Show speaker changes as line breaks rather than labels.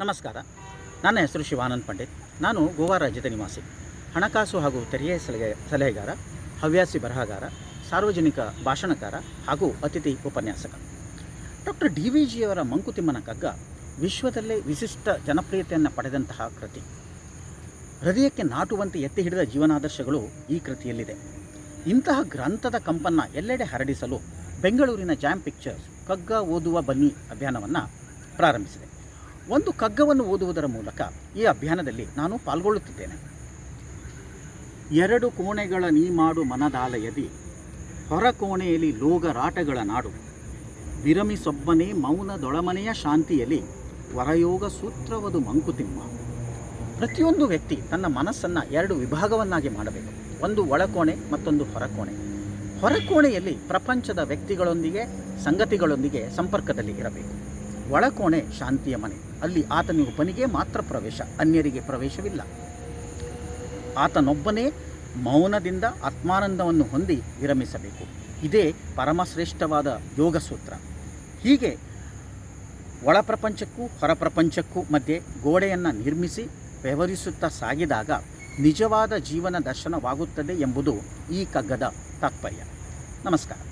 ನಮಸ್ಕಾರ. ನನ್ನ ಹೆಸರು ಶಿವಾನಂದ್ ಪಂಡಿತ್. ನಾನು ಗೋವಾ ರಾಜ್ಯದ ನಿವಾಸಿ. ಹಣಕಾಸು ಹಾಗೂ ತೆರಿಗೆ ಸಲಹೆ, ಸಲಹೆಗಾರ, ಹವ್ಯಾಸಿ ಬರಹಗಾರ, ಸಾರ್ವಜನಿಕ ಭಾಷಣಕಾರ ಹಾಗೂ ಅತಿಥಿ ಉಪನ್ಯಾಸಕ. ಡಾಕ್ಟರ್ ಡಿ ವಿ ಜಿಯವರ ಮಂಕುತಿಮ್ಮನ ಕಗ್ಗ ವಿಶ್ವದಲ್ಲೇ ವಿಶಿಷ್ಟ ಜನಪ್ರಿಯತೆಯನ್ನು ಪಡೆದಂತಹ ಕೃತಿ. ಹೃದಯಕ್ಕೆ ನಾಟುವಂತೆ ಎತ್ತಿ ಹಿಡಿದ ಜೀವನಾದರ್ಶಗಳು ಈ ಕೃತಿಯಲ್ಲಿದೆ. ಇಂತಹ ಗ್ರಂಥದ ಕಂಪನ್ನು ಎಲ್ಲೆಡೆ ಹರಡಿಸಲು ಬೆಂಗಳೂರಿನ ಜಾಮ್ ಪಿಕ್ಚರ್ಸ್ ಕಗ್ಗ ಓದುವ ಬನ್ನಿ ಅಭಿಯಾನವನ್ನು ಪ್ರಾರಂಭಿಸಿದೆ. ಒಂದು ಕಗ್ಗವನ್ನು ಓದುವುದರ ಮೂಲಕ ಈ ಅಭಿಯಾನದಲ್ಲಿ ನಾನು ಪಾಲ್ಗೊಳ್ಳುತ್ತಿದ್ದೇನೆ. ಎರಡು ಕೋಣೆಗಳ ನೀ ಮಾಡು ಮನದಾಲಯದಿ, ಹೊರ ಕೋಣೆಯಲ್ಲಿ ಲೋಗರಾಟಗಳ ನಾಡು ವಿರಮಿಸೊಬ್ಬನೇ ಮೌನದೊಳಮನೆಯ ಶಾಂತಿಯಲ್ಲಿ ವರಯೋಗ ಸೂತ್ರವದು ಮಂಕುತಿಮ್ಮ ಪ್ರತಿಯೊಂದು ವ್ಯಕ್ತಿ ತನ್ನ ಮನಸ್ಸನ್ನು ಎರಡು ವಿಭಾಗವನ್ನಾಗಿ ಮಾಡಬೇಕು. ಒಂದು ಒಳಕೋಣೆ, ಮತ್ತೊಂದು ಹೊರಕೋಣೆ. ಹೊರಕೋಣೆಯಲ್ಲಿ ಪ್ರಪಂಚದ ವ್ಯಕ್ತಿಗಳೊಂದಿಗೆ, ಸಂಗತಿಗಳೊಂದಿಗೆ ಸಂಪರ್ಕದಲ್ಲಿ ಇರಬೇಕು. ಒಳಕೋಣೆ ಶಾಂತಿಯ ಮನೆ. ಅಲ್ಲಿ ಆತನಿಗೊಬ್ಬನಿಗೆ ಮಾತ್ರ ಪ್ರವೇಶ. ಅನ್ಯರಿಗೆ ಪ್ರವೇಶವಿಲ್ಲ. ಆತನೊಬ್ಬನೇ ಮೌನದಿಂದ ಆತ್ಮಾನಂದವನ್ನು ಹೊಂದಿ ವಿರಮಿಸಬೇಕು. ಇದೇ ಪರಮಶ್ರೇಷ್ಠವಾದ ಯೋಗ ಸೂತ್ರ ಹೀಗೆ ಒಳ ಪ್ರಪಂಚಕ್ಕೂ ಹೊರ ಪ್ರಪಂಚಕ್ಕೂ ಮಧ್ಯೆ ಗೋಡೆಯನ್ನು ನಿರ್ಮಿಸಿ ವ್ಯವಹರಿಸುತ್ತಾ ಸಾಗಿದಾಗ ನಿಜವಾದ ಜೀವನ ದರ್ಶನವಾಗುತ್ತದೆ ಎಂಬುದು ಈ ಕಗ್ಗದ ತಾತ್ಪರ್ಯ. ನಮಸ್ಕಾರ.